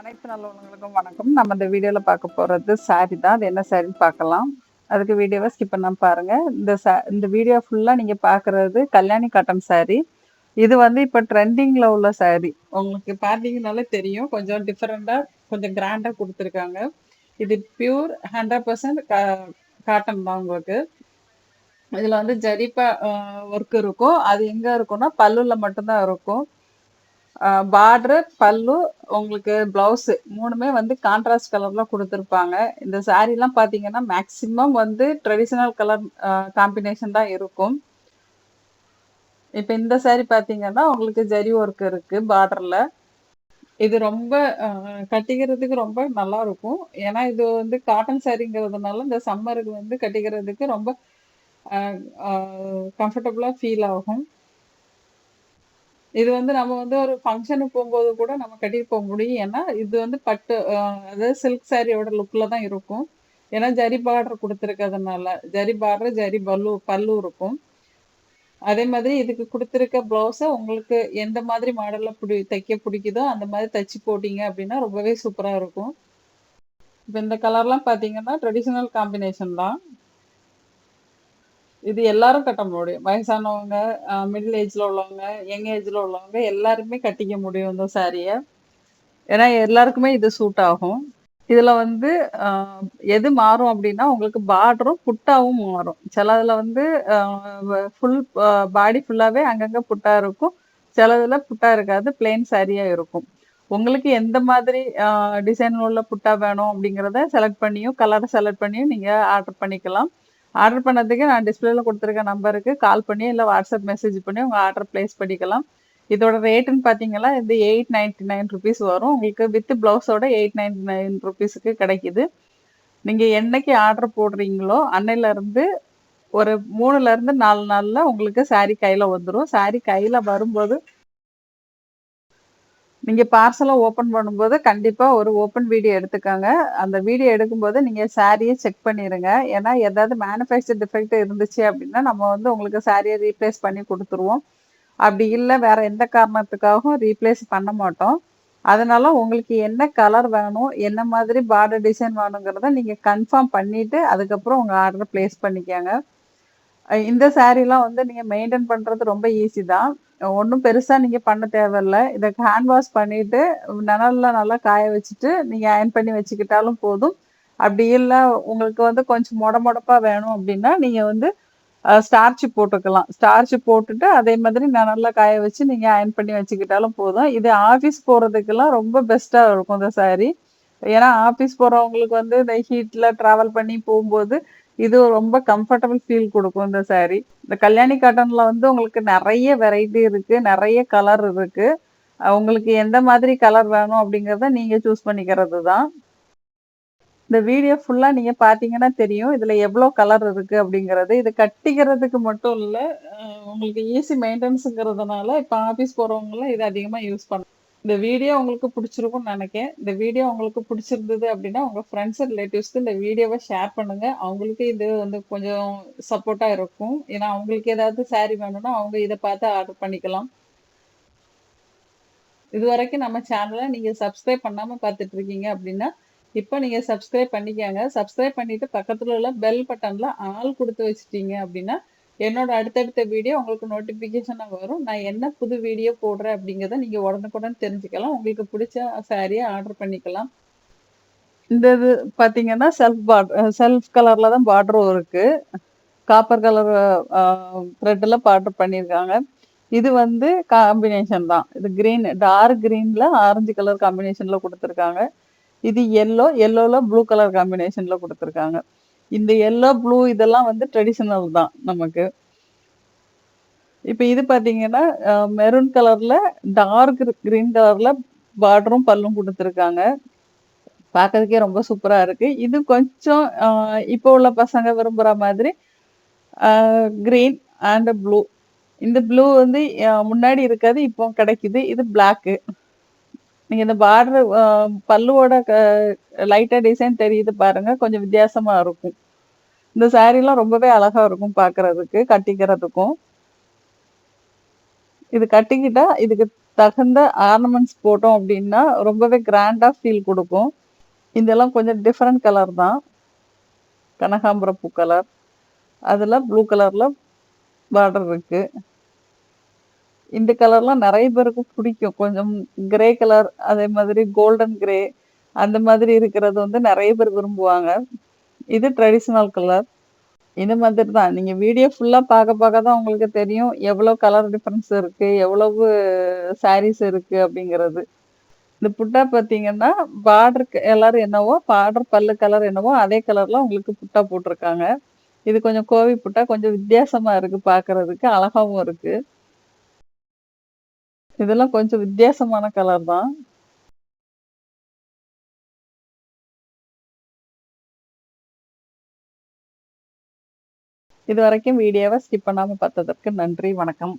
அனைத்து நல்லவங்களுக்கும் வணக்கம். நம்ம இந்த வீடியோவில் பார்க்க போகிறது சாரி தான். அது என்ன சாரின்னு பார்க்கலாம். அதுக்கு வீடியோவை ஸ்கிப் பண்ணாம பாருங்கள் இந்த சா இந்த வீடியோ ஃபுல்லாக நீங்கள் பார்க்குறது கல்யாணி காட்டன் சாரி இது வந்து இப்போ ட்ரெண்டிங்கில் உள்ள சாரி உங்களுக்கு பார்த்தீங்கனாலே தெரியும். கொஞ்சம் டிஃப்ரெண்ட்டாக கொஞ்சம் கிராண்டாக கொடுத்துருக்காங்க. இது பியூர் ஹண்ட்ரட் பர்சன்ட் காட்டன் தான் உங்களுக்கு. இதில் வந்து ஜரிப்பா ஒர்க் இருக்கும். அது எங்கே இருக்கும்னா பல்லுல மட்டும்தான் இருக்கும். பார்டர் பல்லு உங்களுக்கு ப்ளவுஸு மூணுமே வந்து கான்ட்ராஸ்ட் கலரில் கொடுத்துருப்பாங்க. இந்த சாரீலாம் பார்த்தீங்கன்னா மேக்சிமம் வந்து ட்ரெடிஷ்னல் கலர் காம்பினேஷன் தான் இருக்கும். இப்போ இந்த சாரீ பார்த்தீங்கன்னா உங்களுக்கு ஜரி ஒர்க் இருக்குது பார்டரில் இது ரொம்ப கட்டிக்கிறதுக்கு ரொம்ப நல்லா இருக்கும். ஏன்னா இது வந்து காட்டன் சாரீங்கிறதுனால இந்த சம்மருக்கு வந்து கட்டிக்கிறதுக்கு ரொம்ப கம்ஃபர்டபுளாக ஃபீல் ஆகும். இது வந்து நம்ம வந்து ஒரு ஃபங்க்ஷனுக்கு போகும்போது கூட நம்ம கட்டிட்டு போக முடியும். ஏன்னா இது வந்து பட்டு அதாவது சில்க் சாரியோட லுக்கில் தான் இருக்கும். ஏன்னா ஜரி பார்டர் கொடுத்துருக்கிறதுனால ஜரி பார்டர் ஜரி பல்லு பல்லு இருக்கும். அதே மாதிரி இதுக்கு கொடுத்துருக்க ப்ளவுஸை உங்களுக்கு எந்த மாதிரி மாடலில் பிடி தைக்க பிடிக்குதோ அந்த மாதிரி தைச்சு போட்டீங்க அப்படின்னா ரொம்பவே சூப்பராக இருக்கும். இப்போ இந்த கலர்லாம் பார்த்தீங்கன்னா ட்ரெடிஷ்னல் காம்பினேஷன் தான். இது எல்லாரும் கட்ட முடியும். வயசானவங்க மிடில் ஏஜ்ல உள்ளவங்க யங் ஏஜ்ல உள்ளவங்க எல்லாருமே கட்டிக்க முடியும் இந்த சாரியை ஏன்னா எல்லாருக்குமே இது சூட் ஆகும். இதுல வந்து ஆஹ், எது மாறும் அப்படின்னா உங்களுக்கு பார்டரும் புட்டாவும் மாறும். சிலதுல வந்து ஃபுல் பாடி ஃபுல்லாவே அங்கங்க புட்டா இருக்கும். சிலதுல புட்டா இருக்காது பிளெயின் சாரியா இருக்கும். உங்களுக்கு எந்த மாதிரி டிசைன் உள்ள புட்டா வேணும் அப்படிங்கிறத செலக்ட் பண்ணியும் கலரை செலக்ட் பண்ணியும் நீங்க ஆர்டர் பண்ணிக்கலாம். ஆர்டர் பண்ணதுக்கு நான் டிஸ்பிளேல கொடுத்துருக்க நம்பருக்கு கால் பண்ணி இல்லை வாட்ஸ்அப் மெசேஜ் பண்ணி உங்கள் ஆர்டர் ப்ளேஸ் பண்ணிக்கலாம். இதோட ரேட்டுன்னு பார்த்தீங்கன்னா இது எயிட் நைன்டி நைன் ருபீஸ் வரும். உங்களுக்கு வித் ப்ளவுஸோட எயிட் நைன்டி நைன் ருபீஸுக்கு கிடைக்குது. நீங்கள் என்னைக்கு ஆர்டர் போடுறீங்களோ அன்னையிலேருந்து ஒரு மூணுலேருந்து நாலு நாளில் உங்களுக்கு saree கையில் வந்துடும் saree கையில் வரும்போது நீங்கள் பார்சலை ஓப்பன் பண்ணும்போது கண்டிப்பாக ஒரு ஓப்பன் வீடியோ எடுத்துக்கோங்க. அந்த வீடியோ எடுக்கும்போது நீங்கள் சாரியை செக் பண்ணிடுங்க ஏன்னா ஏதாவது மேனுஃபேக்சர் டிஃபெக்ட் இருந்துச்சு அப்படின்னா நம்ம வந்து உங்களுக்கு சாரியை ரீப்ளேஸ் பண்ணி கொடுத்துருவோம். அப்படி இல்லை வேறு எந்த காரணத்துக்காகவும் ரீப்ளேஸ் பண்ண மாட்டோம். அதனால உங்களுக்கு என்ன கலர் வேணும் என்ன மாதிரி பார்டர் டிசைன் வேணுங்கிறத நீங்கள் கன்ஃபார்ம் பண்ணிவிட்டு அதுக்கப்புறம் உங்கள் ஆர்டர் ப்ளேஸ் பண்ணிக்கோங்க. இந்த சாரீலாம் வந்து நீங்க மெயின்டைன் பண்றது ரொம்ப ஈஸி தான். ஒன்றும் பெருசா நீங்க பண்ண தேவையில்ல. இதை ஹேண்ட் வாஷ் பண்ணிட்டு நிழல்ல நல்லா காய வச்சுட்டு நீங்க அயன் பண்ணி வச்சுக்கிட்டாலும் போதும். அப்படி இல்லை உங்களுக்கு வந்து கொஞ்சம் மொடமொடப்பா வேணும் அப்படின்னா நீங்க வந்து ஸ்டார்ச் போட்டுக்கலாம். ஸ்டார்ச் போட்டுட்டு அதே மாதிரி நல்லா காய வச்சு நீங்க அயன் பண்ணி வச்சுக்கிட்டாலும் போதும். இது ஆஃபீஸ் போறதுக்கெல்லாம் ரொம்ப பெஸ்டா இருக்கும் இந்த saree. ஏன்னா ஆஃபீஸ் போறவங்களுக்கு வந்து இந்த ஹீட்ல டிராவல் பண்ணி போகும்போது இது ரொம்ப கம்ஃபர்டபுள் ஃபீல் கொடுக்கும் இந்த சாரீ இந்த கல்யாணி காட்டன்ல வந்து உங்களுக்கு நிறைய வெரைட்டி இருக்கு நிறைய கலர் இருக்கு. உங்களுக்கு எந்த மாதிரி கலர் வேணும் அப்படிங்கிறத நீங்க சூஸ் பண்ணிக்கிறது தான் இந்த வீடியோ ஃபுல்லா நீங்க பாத்தீங்கன்னா தெரியும் இதுல எவ்வளோ கலர் இருக்கு அப்படிங்கிறது. இது கட்டிக்கிறதுக்கு மட்டும் இல்லை உங்களுக்கு ஈஸி மெயின்டெனன்ஸுங்கிறதுனால இப்போ ஆஃபீஸ் போறவங்கலாம் இது அதிகமாக யூஸ் பண்ண இந்த வீடியோ உங்களுக்கு பிடிச்சிருக்கும்னு நினைக்கிறேன் இந்த வீடியோ உங்களுக்கு பிடிச்சிருந்தது அப்படின்னா உங்க ஃப்ரெண்ட்ஸ் அண்ட் ரிலேட்டிவ்ஸ்க்கு இந்த வீடியோவை ஷேர் பண்ணுங்க. அவங்களுக்கு இது வந்து கொஞ்சம் சப்போர்ட்டா இருக்கும். ஏன்னா அவங்களுக்கு ஏதாவது saree வேணும்னா அவங்க இதை பார்த்து ஆர்டர் பண்ணிக்கலாம். இது வரைக்கும் நம்ம சேனலை நீங்க சப்ஸ்கிரைப் பண்ணாம பார்த்துட்டு இருக்கீங்க அப்படின்னா இப்போ நீங்க சப்ஸ்கிரைப் பண்ணிக்கோங்க. சப்ஸ்கிரைப் பண்ணிட்டு பக்கத்துல உள்ள பெல் பட்டன்ல ஆல் கொடுத்து வச்சிட்டீங்க அப்படின்னா என்னோட அடுத்தடுத்த வீடியோ உங்களுக்கு நோட்டிஃபிகேஷனாக வரும். நான் என்ன புது வீடியோ போடுறேன் அப்படிங்கிறத நீங்கள் உடனுக்குடன் தெரிஞ்சுக்கலாம். உங்களுக்கு பிடிச்ச சாரியை ஆர்டர் பண்ணிக்கலாம். இந்த இது பார்த்தீங்கன்னா செல்ஃப் பார்டர் செல்ஃப் கலரில் தான் பார்டரும் இருக்குது காப்பர் கலர் த்ரெட்டில் பார்டர் பண்ணியிருக்காங்க. இது வந்து காம்பினேஷன் தான். இது க்ரீன் டார்க் க்ரீனில் ஆரஞ்சு கலர் காம்பினேஷனில் கொடுத்துருக்காங்க. இது எல்லோ எல்லோவில் ப்ளூ கலர் காம்பினேஷனில் கொடுத்துருக்காங்க. இந்த எல்லோ ப்ளூ இதெல்லாம் வந்து ட்ரெடிஷ்னல் தான் நமக்கு. இப்போ இது பார்த்தீங்கன்னா மெரூன் கலர்ல டார்க் கிரீன் கலர்ல பார்டரும் பல்லும் கொடுத்துருக்காங்க. பார்க்கறதுக்கே ரொம்ப சூப்பரா இருக்கு. இது கொஞ்சம் இப்போ உள்ள பசங்க விரும்புற மாதிரி கிரீன் அண்ட் ப்ளூ இந்த ப்ளூ வந்து முன்னாடி இருக்காது இப்போ கிடைக்குது. இது பிளாக்கு நீங்க இந்த பார்டர் பல்லுவோட லைட்டா டிசைன் தெரியுது பாருங்க. கொஞ்சம் வித்தியாசமா இருக்கும். இந்த சாரீலாம் ரொம்பவே அழகா இருக்கும் பார்க்கிறதுக்கு கட்டிக்கிறதுக்கும். இது கட்டிக்கிட்டா இதுக்கு தகுந்த ஆர்னமெண்ட்ஸ் போட்டோம் அப்படின்னா ரொம்பவே கிராண்டா ஃபீல் கொடுக்கும். இதெல்லாம் கொஞ்சம் டிஃப்ரெண்ட் கலர் தான். கனகாம்பரம் பூ கலர். அதில் ப்ளூ கலரில் பார்டர் இருக்குது இந்த கலர்லாம் நிறைய பேருக்கு பிடிக்கும். கொஞ்சம் கிரே கலர், அதே மாதிரி கோல்டன் கிரே அந்த மாதிரி இருக்கிறது வந்து நிறைய பேர் விரும்புவாங்க. இது ட்ரெடிஷ்னல் கலர். இந்த மாதிரி தான். நீங்கள் வீடியோ ஃபுல்லாக பார்க்க பார்க்க தான் உங்களுக்கு தெரியும். எவ்வளோ கலர் டிஃப்ரென்ஸ் இருக்குது எவ்வளவு சாரீஸ் இருக்குது அப்படிங்கிறது. இந்த புட்டா பார்த்தீங்கன்னா பார்டருக்கு எல்லாரும் என்னவோ பார்டர் பல்லு கலர் என்னவோ அதே கலரில் உங்களுக்கு புட்டா போட்டிருக்காங்க இது கொஞ்சம் கோவி புட்டா கொஞ்சம் வித்தியாசமாக இருக்குது பார்க்குறதுக்கு அழகாகவும் இருக்குது இதெல்லாம் கொஞ்சம் வித்தியாசமான கலர் தான். இதுவரைக்கும் வீடியோவை ஸ்கிப் பண்ணாம பார்த்ததற்கு நன்றி. வணக்கம்.